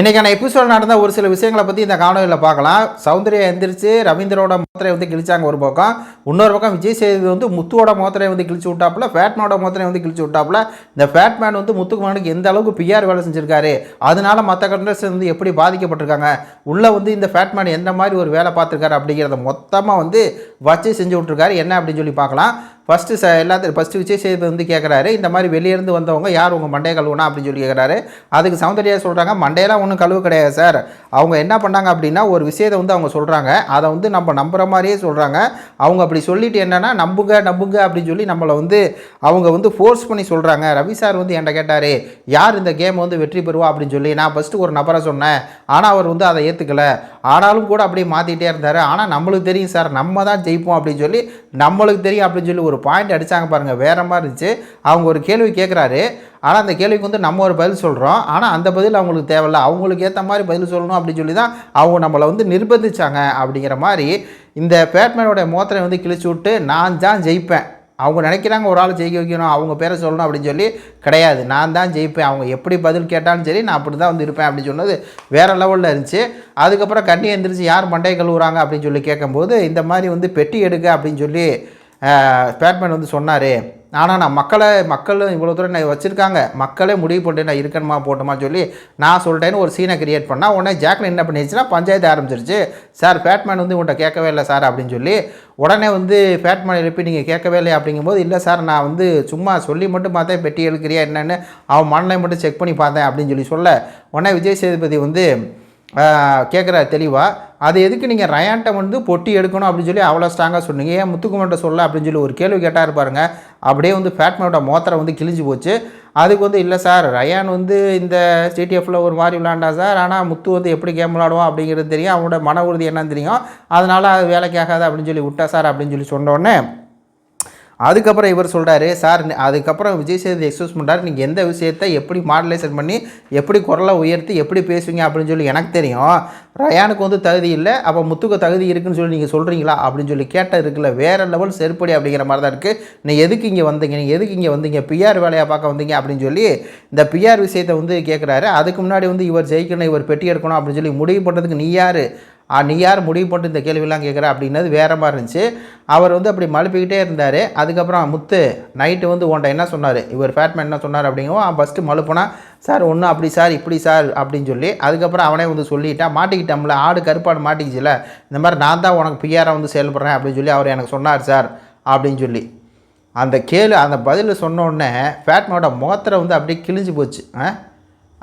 இன்றைக்கான எபிசோட் நடந்த ஒரு சில விஷயங்களை பற்றி இந்த காணொலியில் பார்க்கலாம். சௌந்தர்யா எந்திரிச்சு ரவீந்திரோட மோத்திரையை வந்து கிழிச்சாங்க ஒரு பக்கம். இன்னொரு பக்கம் விஜய் சேது வந்து முத்துவோட மோத்திரையை வந்து கிழிச்சு விட்டாப்புல ஃபேட்மேனோட மோத்திரையை வந்து கிழிச்சு விட்டாப்புல. இந்த ஃபேட்மேன் வந்து முத்துக்குமானுக்கு எந்த அளவுக்கு பிஆர் வேலை செஞ்சிருக்காரு? அதனால மற்ற கண்டஸ்ட் வந்து எப்படி பாதிக்கப்பட்டிருக்காங்க? உள்ளே வந்து இந்த ஃபேட்மேன் எந்த மாதிரி ஒரு வேலை பார்த்துருக்காரு அப்படிங்கிறத மொத்தமாக வந்து வச்சு செஞ்சு விட்ருக்காரு என்ன அப்படின்னு சொல்லி பார்க்கலாம். ஃபஸ்ட்டு ச எல்லாத்தையும் ஃபஸ்ட்டு விஜய் சேது வந்து கேட்குறாரு இந்த மாதிரி வெளியேருந்து வந்தவங்க யார் உங்கள் மண்டையை கழுவுனா அப்படின்னு சொல்லி கேட்குறாரு அதுக்கு சௌந்தர்யா சொல்கிறாங்க மண்டையெல்லாம் ஒன்றும் கழுவு கிடையாது சார். அவங்க என்ன பண்ணாங்க அப்படின்னா ஒரு விஷயத்தை வந்து அவங்க சொல்கிறாங்க அதை வந்து நம்ம நம்புகிற மாதிரியே சொல்கிறாங்க அவங்க அப்படி சொல்லிட்டு என்னென்னா நம்புங்க நம்புங்க அப்படின்னு சொல்லி நம்மளை வந்து அவங்க வந்து ஃபோர்ஸ் பண்ணி சொல்கிறாங்க ரவி சார் வந்து என்கிட்ட கேட்டார் யார் இந்த கேம் வந்து வெற்றி பெறுவா? அப்படின்னு சொல்லி நான் ஃபஸ்ட்டு ஒரு நபரை சொன்னேன். ஆனால் அவர் வந்து அதை ஏற்றுக்கலை ஆனாலும் கூட அப்படியே மாற்றிட்டே இருந்தார். ஆனால் நம்மளுக்கு தெரியும் சார் நம்ம தான் ஜெயிப்போம் அப்படின்னு சொல்லி நம்மளுக்கு தெரியும் அப்படின்னு சொல்லி ஒரு பாயிண்ட் அடித்தாங்க பாருங்கள் வேறு மாதிரி இருந்துச்சு. அவங்க ஒரு கேள்வி கேட்குறாரு ஆனால் அந்த கேள்விக்கு வந்து நம்ம ஒரு பதில் சொல்கிறோம் ஆனால் அந்த பதில் அவங்களுக்கு தேவையில்ல. அவங்களுக்கு ஏற்ற மாதிரி பதில் சொல்லணும் அப்படின்னு சொல்லி தான் அவங்க நம்மளை வந்து நிர்பந்திச்சாங்க அப்படிங்கிற மாதிரி இந்த பேட்மேனோட மோத்திரை வந்து கிழிச்சு விட்டு நான் தான் ஜெயிப்பேன். அவங்க நினைக்கிறாங்க ஒரு ஆள் ஜெயிக்க வைக்கணும் அவங்க பேரை சொல்லணும் அப்படின்னு சொல்லி கிடையாது. நான் தான் ஜெயிப்பேன். அவங்க எப்படி பதில் கேட்டாலும் சரி நான் அப்படி தான் வந்து இருப்பேன் அப்படின்னு சொன்னது வேறு லெவலில் இருந்துச்சு. அதுக்கப்புறம் கண்ணி எழுந்திரிச்சு யார் மண்டையை கழுவுறாங்க அப்படின்னு சொல்லி கேட்கும்போது இந்த மாதிரி வந்து பெட்டி எடுக்க அப்படின்னு சொல்லி பேட்மேன் வந்து சொன்னார் ஆனால் நான் மக்களை மக்கள் இவ்வளோ தூரம் நான் வச்சுருக்காங்க. மக்களே முடிவு பண்ணிட்டு நான் இருக்கணுமா போட்டோமா சொல்லி நான் சொல்லிட்டேன்னு ஒரு சீனை கிரியேட் பண்ணால் உடனே ஜாக்லின் என்ன பண்ணிடுச்சுன்னா பஞ்சாயத்து ஆரம்பிச்சிருச்சு. சார் பேட்மேன் வந்து உங்கள்கிட்ட கேட்கவே இல்லை சார் அப்படின்னு சொல்லி உடனே வந்து பேட்மேன் எழுப்பி நீங்கள் கேட்கவே இல்லை அப்படிங்கும்போது இல்லை சார் நான் வந்து சும்மா சொல்லி மட்டும் பார்த்தேன் பெட்டி எடுக்கிறியா என்னென்னு. அவன் மனநிலை மட்டும் செக் பண்ணி பார்த்தேன் அப்படின்னு சொல்லி சொல்ல உடனே விஜய் சேதுபதி வந்து கேட்குறாரு தெளிவாக அது எதுக்கு நீங்கள் ரயான்ட்ட வந்து பொட்டி எடுக்கணும் அப்படின்னு சொல்லி அவ்வளோ ஸ்ட்ராங்காக சொன்னீங்க? ஏன் முத்துக்குமர்கிட்ட சொல்ல அப்படின்னு சொல்லி ஒரு கேள்வி கேட்டால் பாருங்க அப்படியே வந்து ஃபேட்மேனோட மோத்திரம் வந்து கிழிஞ்சு போச்சு. அதுக்கு வந்து இல்லை சார் ரயான் வந்து இந்த சிடிஎஃப்பில் ஒரு மாதிரி விளாண்டா சார் ஆனால் முத்து வந்து எப்படி கேம் விளாடுவான் அப்படிங்கிறது தெரியும். அவனோட மன உறுதி என்னன்னு தெரியும். அதனால் அது வேலைக்கு ஆகாது அப்படின்னு சொல்லி விட்டா சார் அப்படின்னு சொல்லி சொன்னோடனே அதுக்கப்புறம் இவர் சொல்கிறாரு சார் அதுக்கப்புறம் விஜய் சேது எக்ஸ்பிரஸ் பண்ணுறாரு நீங்கள் எந்த விஷயத்தை எப்படி மாடலேஷன் பண்ணி எப்படி குரலை உயர்த்தி எப்படி பேசுவீங்க? அப்படின்னு சொல்லி எனக்கு தெரியும். ரயானுக்கு வந்து தகுதி இல்லை. அப்போ முத்துக்கு தகுதி இருக்குன்னு சொல்லி நீங்கள் சொல்கிறீங்களா அப்படின்னு சொல்லி கேட்ட இருக்குல்ல வேறு லெவல் செருப்படி அப்படிங்கிற மாதிரி தான் இருக்குது நீ எதுக்கு இங்கே வந்தீங்க? நீங்கள் எதுக்கு இங்கே வந்தீங்க? பிஆர் வேலையை பார்க்க வந்தீங்க? அப்படின்னு சொல்லி இந்த பிஆர் விஷயத்தை வந்து கேட்குறாரு அதுக்கு முன்னாடி வந்து இவர் ஜெயிக்கணும் இவர் பெட்டி எடுக்கணும் அப்படின்னு சொல்லி முடிவு பண்ணுறதுக்கு நீ யார்? நீ யார் முடிவு பண்ணிட்டு இந்த கேள்வியெல்லாம் கேட்குற அப்படின்னது வேறு மாதிரி இருந்துச்சு. அவர் வந்து அப்படி மழுப்பிக்கிட்டே இருந்தார். அதுக்கப்புறம் முத்து நைட்டு வந்து உன்ட்ட என்ன சொன்னார்? இவர் ஃபேட்மேன் என்ன சொன்னார் அப்படிங்கவும் ஃபஸ்ட்டு மழுப்புனா சார் ஒன்றும் அப்படி சார் இப்படி சார் அப்படின்னு சொல்லி அதுக்கப்புறம் அவனே வந்து சொல்லிட்டான் மாட்டிக்கிட்டோம்ல ஆடு கருப்பாடு மாட்டிக்கிச்சுல இந்த மாதிரி நான் தான் உனக்கு பிஆராக வந்து செயல்படுறேன் அப்படின்னு சொல்லி அவர் எனக்கு சொன்னார் சார் அப்படின்னு சொல்லி. அந்த கேளு அந்த பதில் சொன்ன உடனே ஃபேட்மோட வந்து அப்படியே கிழிஞ்சு போச்சு. ஆ?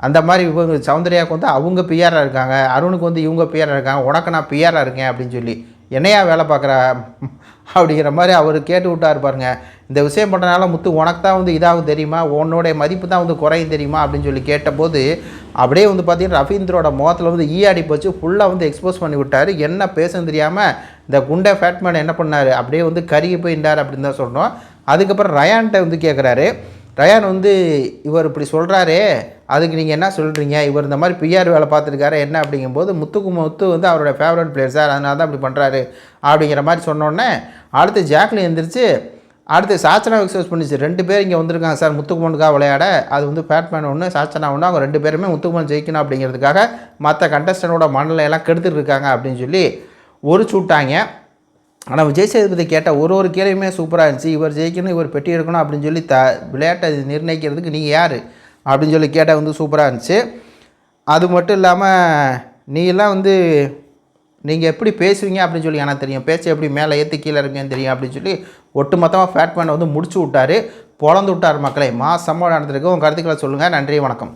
அந்த மாதிரி இவங்க சௌந்தர்யாவுக்கு வந்து அவங்க பிஆராக இருக்காங்க அருணுக்கு வந்து இவங்க பிஆராக இருக்காங்க உனக்கு நான் பிஆராக இருக்கேன் அப்படின்னு சொல்லி என்னையா வேலை பார்க்குற அப்படிங்கிற மாதிரி அவர் கேட்டு விட்டார் பாருங்க. இந்த விஷயம் பண்ணுறனால முத்து உனக்கு தான் வந்து இதாகும் தெரியுமா? உன்னோடைய மதிப்பு தான் வந்து குறையும் தெரியுமா? அப்படின்னு சொல்லி கேட்டபோது அப்படியே வந்து பார்த்தீங்கன்னா ரவீந்திரோட முகத்தில் வந்து ஈயாடி போச்சு ஃபுல்லாக வந்து எக்ஸ்போஸ் பண்ணி விட்டார். என்ன பேசன்னு தெரியாமல் இந்த குண்டை ஃபேட்மேன் என்ன பண்ணார்? அப்படியே வந்து கருகி போயிட்டார் அப்படின்னு தான் சொல்கிறோம் அதுக்கப்புறம் ரயான்கிட்ட வந்து கேட்குறாரு ரயான் வந்து இவர் இப்படி சொல்கிறாரே அதுக்கு நீங்கள் என்ன சொல்கிறீங்க இவர் இந்த மாதிரி பிஆர் வேலை பார்த்துருக்காரு என்ன அப்படிங்கும்போது முத்துக்கு முத்து வந்து அவரோட ஃபேவரட் பிளேயர் சார் அதனால தான் இப்படி பண்ணுறாரு அப்படிங்கிற மாதிரி சொன்னோடனே அடுத்து ஜாக்லின் எந்திரிச்சு அடுத்து சாச்சனா எக்ஸஸ் பண்ணிச்சு. ரெண்டு பேர் இங்கே வந்திருக்காங்க சார் முத்துக்குமனுக்காக விளையாட. அது வந்து பேட்மேன் ஒன்று சாச்சனா ஒன்று அவங்க ரெண்டு பேருமே முத்துக்குமன் ஜெயிக்கணும் அப்படிங்கிறதுக்காக மற்ற கண்டஸ்டனோட மனநிலை எல்லாம் கெடுத்துட்டு இருக்காங்க அப்படின்னு சொல்லி ஒரு சூட்டாங்க. ஆனால் விஜய் சேதுபதி கேட்டால் ஒரு ஒரு கேள்வியுமே சூப்பராக இருந்துச்சு. இவர் ஜெயிக்கணும் இவர் பெட்டி எடுக்கணும் அப்படின்னு சொல்லி த விளையாட்டை நிர்ணயிக்கிறதுக்கு நீங்கள் யார்? அப்படின்னு சொல்லி கேட்டால் வந்து சூப்பராக இருந்துச்சு. அது மட்டும் இல்லாமல் நீ எல்லாம் வந்து நீங்கள் எப்படி பேசுவீங்க அப்படின்னு சொல்லி எனக்கு தெரியும். பேச்சு எப்படி மேலே ஏற்றி கீழே இருக்கேன்னு தெரியும் அப்படின்னு சொல்லி ஒட்டுமொத்தமாக ஃபேட்மேனை வந்து முடிச்சு விட்டார். பொழந்து விட்டார் மக்களை. மாசமாக நடந்திருக்கு. உங்கள் கருத்துக்களை சொல்லுங்கள் நன்றி வணக்கம்.